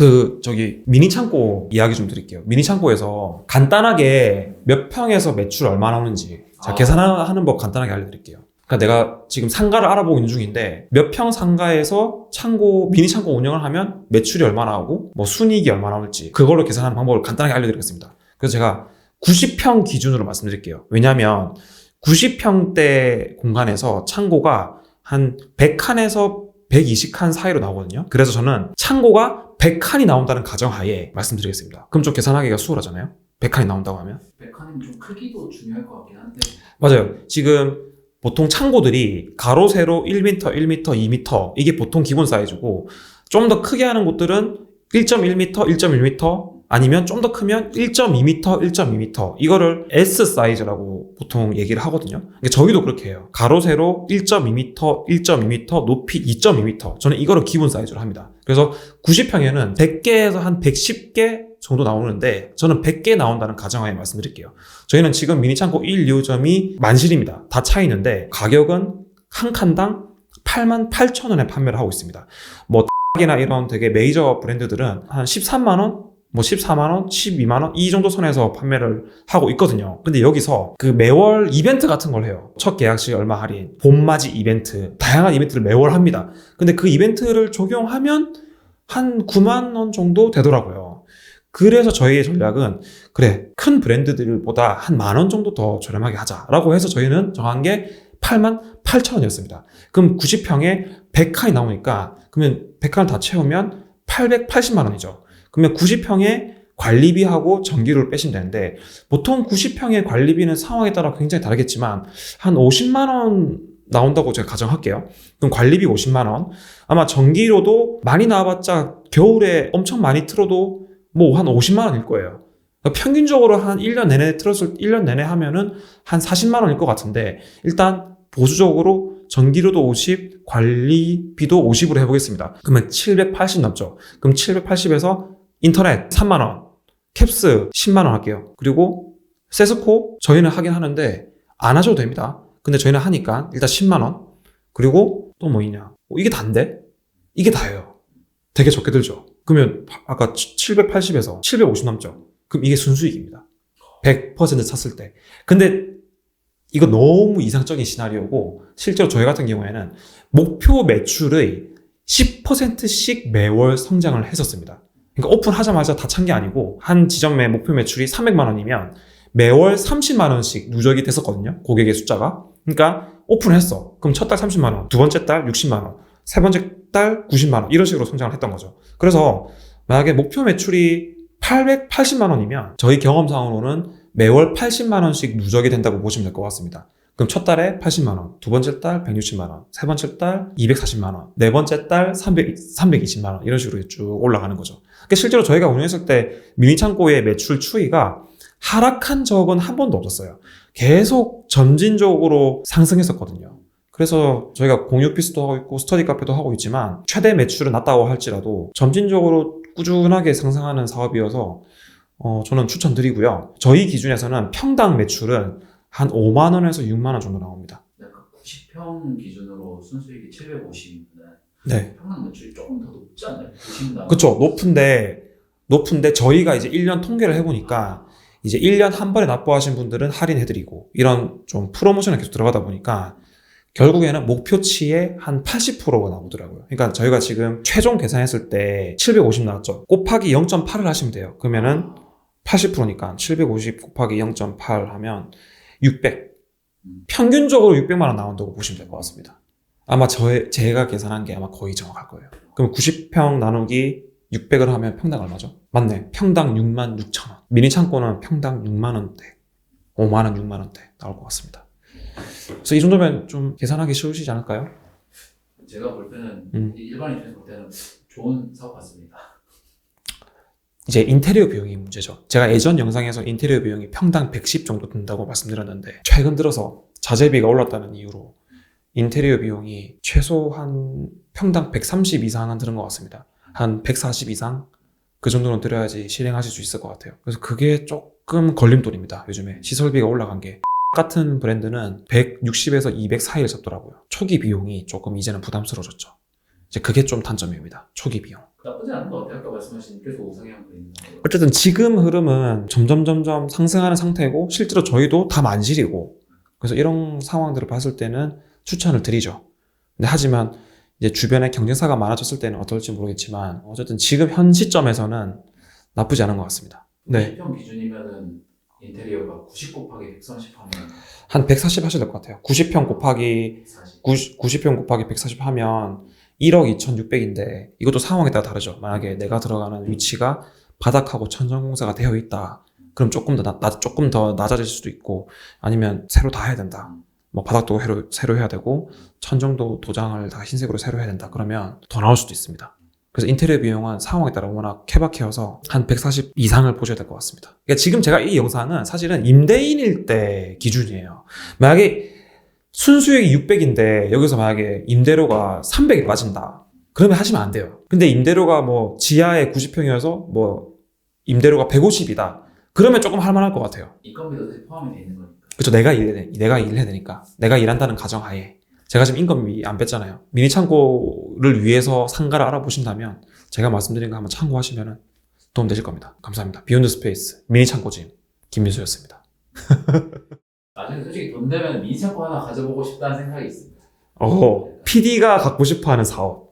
그 저기 미니 창고 이야기 좀 드릴게요. 미니 창고에서 간단하게 몇 평에서 매출 얼마 나오는지 자 아. 계산하는 법 간단하게 알려드릴게요. 그러니까 내가 지금 상가를 알아보고 있는 중인데 몇 평 상가에서 창고 미니 창고 운영을 하면 매출이 얼마 나오고 뭐 순이익이 얼마 나올지 그걸로 계산하는 방법을 간단하게 알려드리겠습니다. 그래서 제가 90평 기준으로 말씀드릴게요. 왜냐하면 90평대 공간에서 창고가 한 100칸에서 120칸 사이로 나오거든요. 그래서 저는 창고가 100칸이 나온다는 가정하에 말씀드리겠습니다. 그럼 좀 계산하기가 수월하잖아요. 100칸이 나온다고 하면. 백화는 좀 크기도 중요할 것 같긴 한데 맞아요. 지금 보통 창고들이 가로, 세로 1m, 1m, 2m 이게 보통 기본 사이즈고 좀 더 크게 하는 곳들은 1.1m, 1.1m 아니면 좀 더 크면 1.2m, 1.2m 이거를 S 사이즈라고 보통 얘기를 하거든요. 그러니까 저희도 그렇게 해요. 가로, 세로 1.2m, 1.2m, 높이 2.2m 저는 이거를 기본 사이즈로 합니다. 그래서 90평에는 100개에서 한 110개 정도 나오는데 저는 100개 나온다는 가정하에 말씀드릴게요. 저희는 지금 미니 창고 1, 2호점이 만실입니다. 다 차 있는데 가격은 한 칸당 8만 8천 원에 판매를 하고 있습니다. 뭐 이나 이런 되게 메이저 브랜드들은 한 13만 원, 뭐 14만 원, 12만 원 이 정도 선에서 판매를 하고 있거든요. 근데 여기서 그 매월 이벤트 같은 걸 해요. 첫 계약 시 얼마 할인, 봄맞이 이벤트, 다양한 이벤트를 매월 합니다. 근데 그 이벤트를 적용하면 한 9만 원 정도 되더라고요. 그래서 저희의 전략은 그래 큰 브랜드들보다 한 만 원 정도 더 저렴하게 하자라고 해서 저희는 정한 게 8만 8천 원이었습니다. 그럼 90평에 100칸이 나오니까 그러면 100칸을 다 채우면 880만 원이죠. 그러면 90평에 관리비하고 전기료를 빼시면 되는데 보통 90평의 관리비는 상황에 따라 굉장히 다르겠지만 한 50만 원 나온다고 제가 가정할게요. 그럼 관리비 50만 원. 아마 전기료도 많이 나와봤자 겨울에 엄청 많이 틀어도 뭐 한 50만 원일 거예요. 그러니까 평균적으로 한 1년 내내 틀었을 1년 내내 하면은 한 40만 원일 것 같은데 일단 보수적으로 전기료도 50, 관리비도 50으로 해보겠습니다. 그러면 780 넘죠. 그럼 780에서 인터넷 3만 원, 캡스 10만 원 할게요. 그리고 세스코 저희는 하긴 하는데 안 하셔도 됩니다. 근데 저희는 하니까 일단 10만 원. 그리고 또 뭐 있냐? 어, 이게 단데? 이게 다예요. 되게 적게 들죠. 그러면 아까 780에서 750 넘죠. 그럼 이게 순수익입니다. 100% 샀을 때. 근데 이거 너무 이상적인 시나리오고 실제로 저희 같은 경우에는 목표 매출의 10%씩 매월 성장을 했었습니다. 그러니까 오픈하자마자 다 찬 게 아니고 한 지점의 목표 매출이 300만 원이면 매월 30만 원씩 누적이 됐었거든요. 고객의 숫자가. 그러니까 오픈했어. 그럼 첫 달 30만 원, 두 번째 달 60만 원, 세 번째 달 90만 원 이런 식으로 성장을 했던 거죠. 그래서 만약에 목표 매출이 880만 원이면 저희 경험상으로는 매월 80만 원씩 누적이 된다고 보시면 될 것 같습니다. 그럼 첫 달에 80만 원, 두 번째 달 160만 원, 세 번째 달 240만 원, 네 번째 달 300, 320만 원 이런 식으로 쭉 올라가는 거죠. 그러니까 실제로 저희가 운영했을 때 미니 창고의 매출 추이가 하락한 적은 한 번도 없었어요. 계속 점진적으로 상승했었거든요. 그래서 저희가 공유 오피스도 하고 있고 스터디 카페도 하고 있지만 최대 매출은 낮다고 할지라도 점진적으로 꾸준하게 상승하는 사업이어서 어, 저는 추천드리고요. 저희 기준에서는 평당 매출은 한 5만 원에서 6만 원 정도 나옵니다. 약간 90평 기준으로 순수익이 750이면 네. 평당 매출이 조금 더 높지 않나요? 90당 그쵸. 높은데, 높은데 저희가 이제 1년 통계를 해보니까 이제 1년 한 번에 납부하신 분들은 할인해드리고 이런 좀 프로모션에 계속 들어가다 보니까 결국에는 목표치의 한 80%가 나오더라고요. 그러니까 저희가 지금 최종 계산했을 때 750 나왔죠. 곱하기 0.8을 하시면 돼요. 그러면은 80%니까 750 곱하기 0.8 하면 600. 평균적으로 600만 원 나온다고 보시면 될 것 같습니다. 아마 저 제가 계산한 게 아마 거의 정확할 거예요. 그럼 90평 나누기 600을 하면 평당 얼마죠? 맞네. 평당 6만 6천 원. 미니 창고는 평당 6만 원대. 5만 원, 6만 원대 나올 것 같습니다. 그래서 이 정도면 좀 계산하기 쉬우시지 않을까요? 제가 볼 때는 음. 일반 입장에서 볼 때는 좋은 사업 같습니다. 이제 인테리어 비용이 문제죠. 제가 예전 영상에서 인테리어 비용이 평당 110 정도 든다고 말씀드렸는데 최근 들어서 자재비가 올랐다는 이유로 인테리어 비용이 최소 한 평당 130 이상은 드는 것 같습니다. 한 140 이상 그 정도는 들여야지 실행하실 수 있을 것 같아요. 그래서 그게 조금 걸림돌입니다. 요즘에 시설비가 올라간 게 같은 브랜드는 160에서 200 사이를 잡더라고요. 초기 비용이 조금 이제는 부담스러워졌죠. 이제 그게 좀 단점입니다. 초기 비용. 나쁘지 않은 것 같아요. 아까 말씀하신 계속 우상향 그리는 거. 어쨌든 지금 흐름은 점점 점점 상승하는 상태고 실제로 저희도 다 만실이고 그래서 이런 상황들을 봤을 때는 추천을 드리죠. 근데 하지만 이제 주변에 경쟁사가 많아졌을 때는 어떨지 모르겠지만 어쨌든 지금 현 시점에서는 나쁘지 않은 것 같습니다. 네. 90평 기준이면은 인테리어가 90 곱하기 130 하면 한 140 하셔야 될 것 같아요. 90평 곱하기 140. 90, 90 평 곱하기 140 하면 1억 2,600인데 이것도 상황에 따라 다르죠. 만약에 내가 들어가는 위치가 바닥하고 천정 공사가 되어 있다. 그럼 조금 더 나, 나- 조금 더 낮아질 수도 있고 아니면 새로 다 해야 된다. 뭐 바닥도 새로, 새로 해야 되고 천정도 도장을 다 흰색으로 새로 해야 된다. 그러면 더 나올 수도 있습니다. 그래서 인테리어 비용은 상황에 따라 워낙 케바케여서 한 140 이상을 보셔야 될 것 같습니다. 그러니까 지금 제가 이 영상은 사실은 임대인일 때 기준이에요. 만약에 순수익이 600인데 여기서 만약에 임대료가 300이 빠진다. 그러면 하시면 안 돼요. 근데 임대료가 뭐 지하에 90평이어서 뭐 임대료가 150이다. 그러면 조금 할만할 것 같아요. 인건비도 포함이 돼 있는 거니까. 그렇죠. 내가 일해 내가 일해야 되니까. 내가 일한다는 가정하에 제가 지금 인건비 안 뺐잖아요. 미니 창고를 위해서 상가를 알아보신다면 제가 말씀드린 거 한번 참고하시면 도움 되실 겁니다. 감사합니다. 비욘드 스페이스 미니 창고짐 김민수였습니다. 나중에 솔직히 돈 되면 미니창고 하나 가져보고 싶다는 생각이 있습니다. 어, PD가 갖고 싶어 하는 사업.